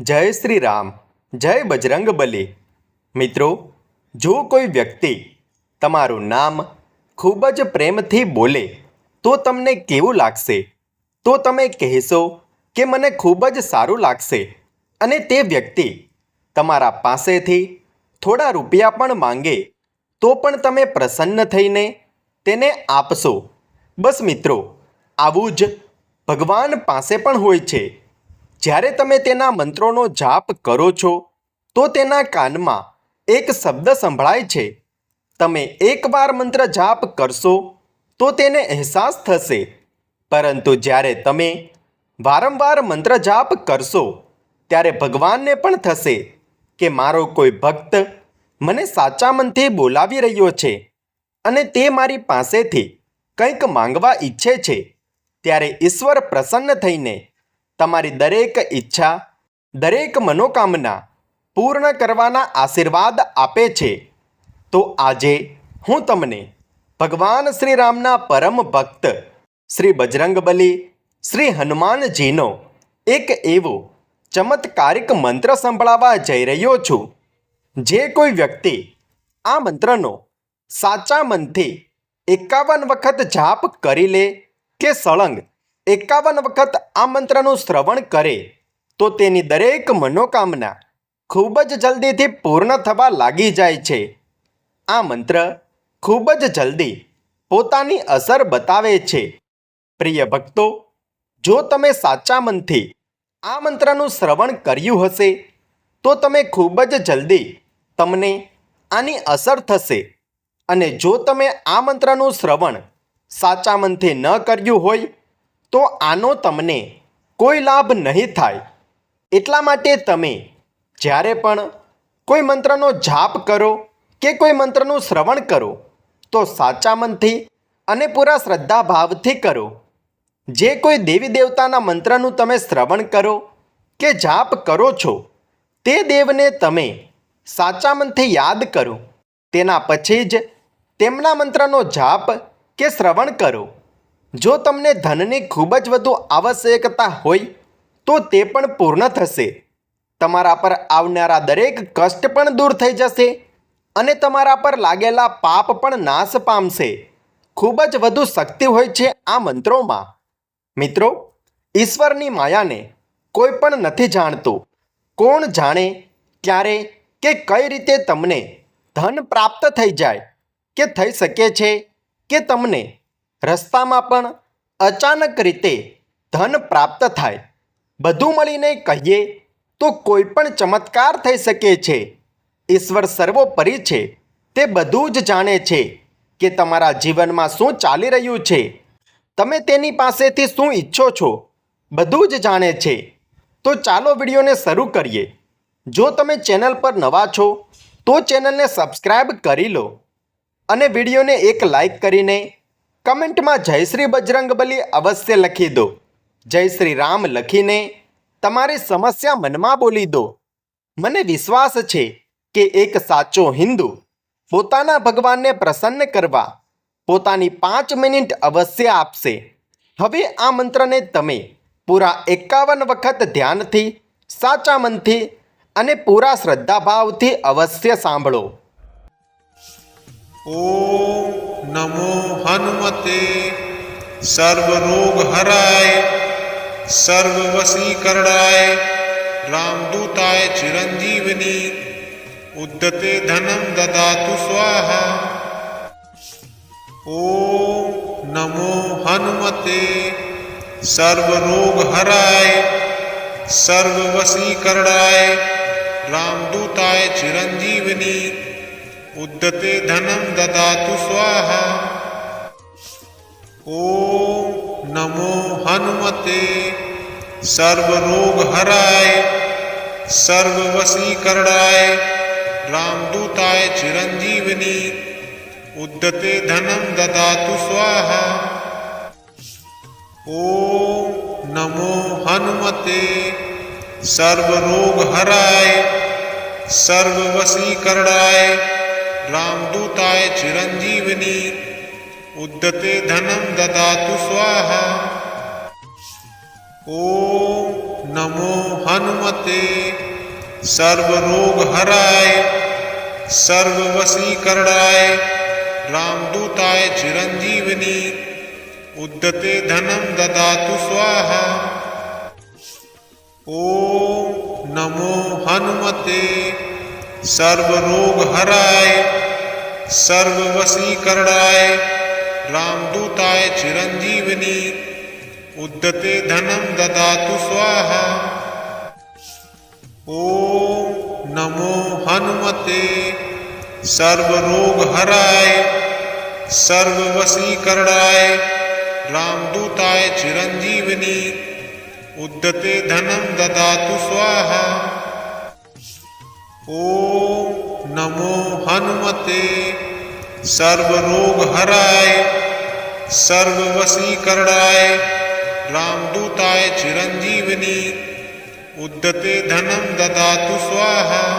જય શ્રી રામ, જય બજરંગ બલી. મિત્રો, જો કોઈ વ્યક્તિ તમારું નામ ખૂબ જ પ્રેમથી બોલે, તો તમને કેવું લાગશે? તો તમે કહેશો કે મને ખૂબ જ સારું લાગશે. અને તે વ્યક્તિ તમારા પાસેથી થોડા રૂપિયા પણ માંગે, તો પણ તમે પ્રસન્ન થઈને તેને આપશો. બસ મિત્રો, આવું જ ભગવાન પાસે પણ હોય છે. જ્યારે તમે તેના મંત્રોનો જાપ કરો છો, તો તેના કાનમાં એક શબ્દ સંભળાય છે. તમે એકવાર મંત્ર જાપ કરશો, તો તેને અહેસાસ થશે. પરંતુ જ્યારે તમે વારંવાર મંત્ર જાપ કરશો, ત્યારે ભગવાનને પણ થશે કે મારો કોઈ ભક્ત મને સાચા મનથી બોલાવી રહ્યો છે અને તે મારી પાસેથી કંઈક માંગવા ઈચ્છે છે. ત્યારે ઈશ્વર પ્રસન્ન થઈને તમારી દરેક ઈચ્છા, દરેક મનોકામના પૂર્ણ કરવાના આશીર્વાદ આપે છે. તો આજે હું તમને ભગવાન શ્રી રામના પરમ ભક્ત શ્રી બજરંગબલી, શ્રી હનુમાનજીનો એક એવો ચમત્કારિક મંત્ર સંભળાવવા જઈ રહ્યો છું. જે કોઈ વ્યક્તિ આ મંત્રનો સાચા મનથી એકાવન વખત જાપ કરી લે કે સળંગ એકાવન વખત આ મંત્રનું શ્રવણ કરે, તો તેની દરેક મનોકામના ખૂબ જ જલ્દીથી પૂર્ણ થવા લાગી જાય છે. આ મંત્ર ખૂબ જ જલ્દી પોતાની અસર બતાવે છે. પ્રિય ભક્તો, જો તમે સાચા મનથી આ મંત્રનું શ્રવણ કર્યું હશે, તો તમે ખૂબ જ જલ્દી તમને આની અસર થશે. અને જો તમે આ મંત્રનું શ્રવણ સાચા મનથી ન કર્યું હોય તો આનો તમને કોઈ લાભ નહીં થાય. એટલા માટે તમે જ્યારે પણ કોઈ મંત્રનો જાપ કરો કે કોઈ મંત્રનું શ્રવણ કરો, તો સાચા મનથી અને પૂરા શ્રદ્ધાભાવથી કરો. જે કોઈ દેવી દેવતાના મંત્રનું તમે શ્રવણ કરો કે જાપ કરો છો, તે દેવને તમે સાચા મનથી યાદ કરો. તેના પછી જ તેમના મંત્રનો જાપ કે શ્રવણ કરો. જો તમને ધનની ખૂબ જ વધુ આવશ્યકતા હોય, તો તે પણ પૂર્ણ થશે. તમારા પર આવનારા દરેક કષ્ટ પણ દૂર થઈ જશે અને તમારા પર લાગેલા પાપ પણ નાશ પામશે. ખૂબ જ વધુ શક્તિ હોય છે આ મંત્રોમાં. મિત્રો, ઈશ્વરની માયાને કોઈ પણ નથી જાણતું. કોણ જાણે ક્યારે કે કઈ રીતે તમને ધન પ્રાપ્ત થઈ જાય, કે થઈ શકે છે કે તમને રસ્તામાં પણ અચાનક રીતે ધન પ્રાપ્ત થાય. બધું મળીને કહીએ તો કોઈ પણ ચમત્કાર થઈ શકે છે. ઈશ્વર સર્વોપરી છે. તે બધું જ જાણે છે કે તમારા જીવનમાં શું ચાલી રહ્યું છે. તમે તેની પાસેથી શું ઈચ્છો છો? બધું જ જાણે છે. તો ચાલો વિડીયોને શરૂ કરીએ. જો તમે ચેનલ પર નવા છો, તો ચેનલને સબસ્ક્રાઈબ કરી લો અને વિડીયોને એક લાઈક કરીને કમેન્ટમાં જય શ્રી બજરંગબલી અવશ્ય લખી દો. જય શ્રી રામ લખીને તમારી સમસ્યા મનમાં બોલી દો. મને વિશ્વાસ છે કે એક સાચો હિન્દુ પોતાના ભગવાનને પ્રસન્ન કરવા પોતાની પાંચ મિનિટ અવશ્ય આપશે. હવે આ મંત્રને તમે પૂરા એકાવન વખત ધ્યાનથી, સાચા મનથી અને પૂરા શ્રદ્ધાભાવથી અવશ્ય સાંભળો. ઓમ નમો હનુમતે. સર્વરોગ હરાય સર્વ વશીકરણાય રામદૂતાય ચિરંજીવની ઉદ્ધતે ધનમ દદાતુ સ્વાહા. ઓમ નમો હનુમતે. સર્વરોગ હરાય સર્વ વશીકરણાય રામદૂતાય ચિરંજીવની ઉદ્ધતે ધનમ દદાતુ સ્વાહા ઓમ નમો હનુમતે સર્વરોગ હરાય સર્વ વશીકરણાય રામદૂતાય ચિરંજીવની ઉદ્ધતે ધનમ દદાતુ સ્વાહા ઓમ નમો હનુમતે સર્વરોગ હરાય સર્વ रामदूताय चिरञ्जीवनी उद्दते धनं ददातु स्वाहा ॐ नमो हनुमते सर्वरोगहराय सर्ववशीकरणाय रामदूताय चिरञ्जीवनी उद्दते धनं ददातु स्वाहा ॐ नमो हनुमते સર્વ રોગ હરાય, સર્વ વસીકરણાય રામદૂતાય ચિરંજીવની ઉદ્દતે ધનમ દદાતુ સ્વાહા. ઓમ નમો હનુમતે, સર્વ રોગ હરાય, સર્વ વસીકરણાય રામદૂતાય ચિરંજીવની ઉદ્દતે ધનમ દદાતુ સ્વાહા. ઓમ નમો હનુમતે સર્વરોગ હરાય સર્વવસીકરણાય રામદૂતાય ચિરંજીવની ઉદ્ધતે ધનમ દદાતુ સ્વાહા.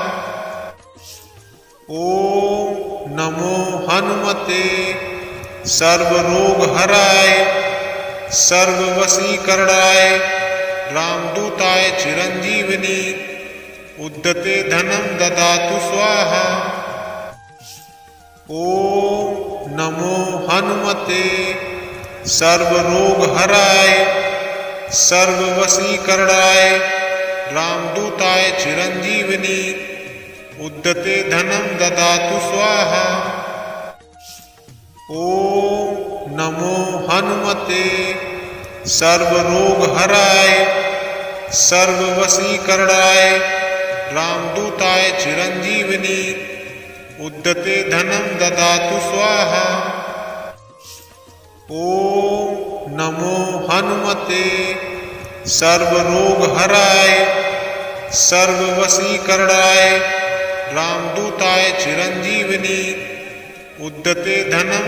ઓમ નમો હનુમતે સર્વરોગ હરાય સર્વવસીકરણાય રામદૂતાય ચિરંજીવની ઉદ્ધતે ધનમ દદાતુ સ્વાહા ઓમ નમો હનુમતે સર્વરોગ હરાય સર્વવસીકરણાય રામદૂતાય ચિરંજીવની ઉદ્ધતે ધનમ દદાતુ સ્વાહા ઓમ નમો હનુમતે સર્વરોગ હરાય સર્વવસીકરણાય રામદૂતાય ચિરંજીવની ઉદ્ધતે ધનમ દદાતુ સ્વાહા ઓમ નમો હનુમતે સર્વરોગ હરાય સર્વવસીકરણાય રામદૂતાય ચિરંજીવની ઉદ્ધતે ધનમ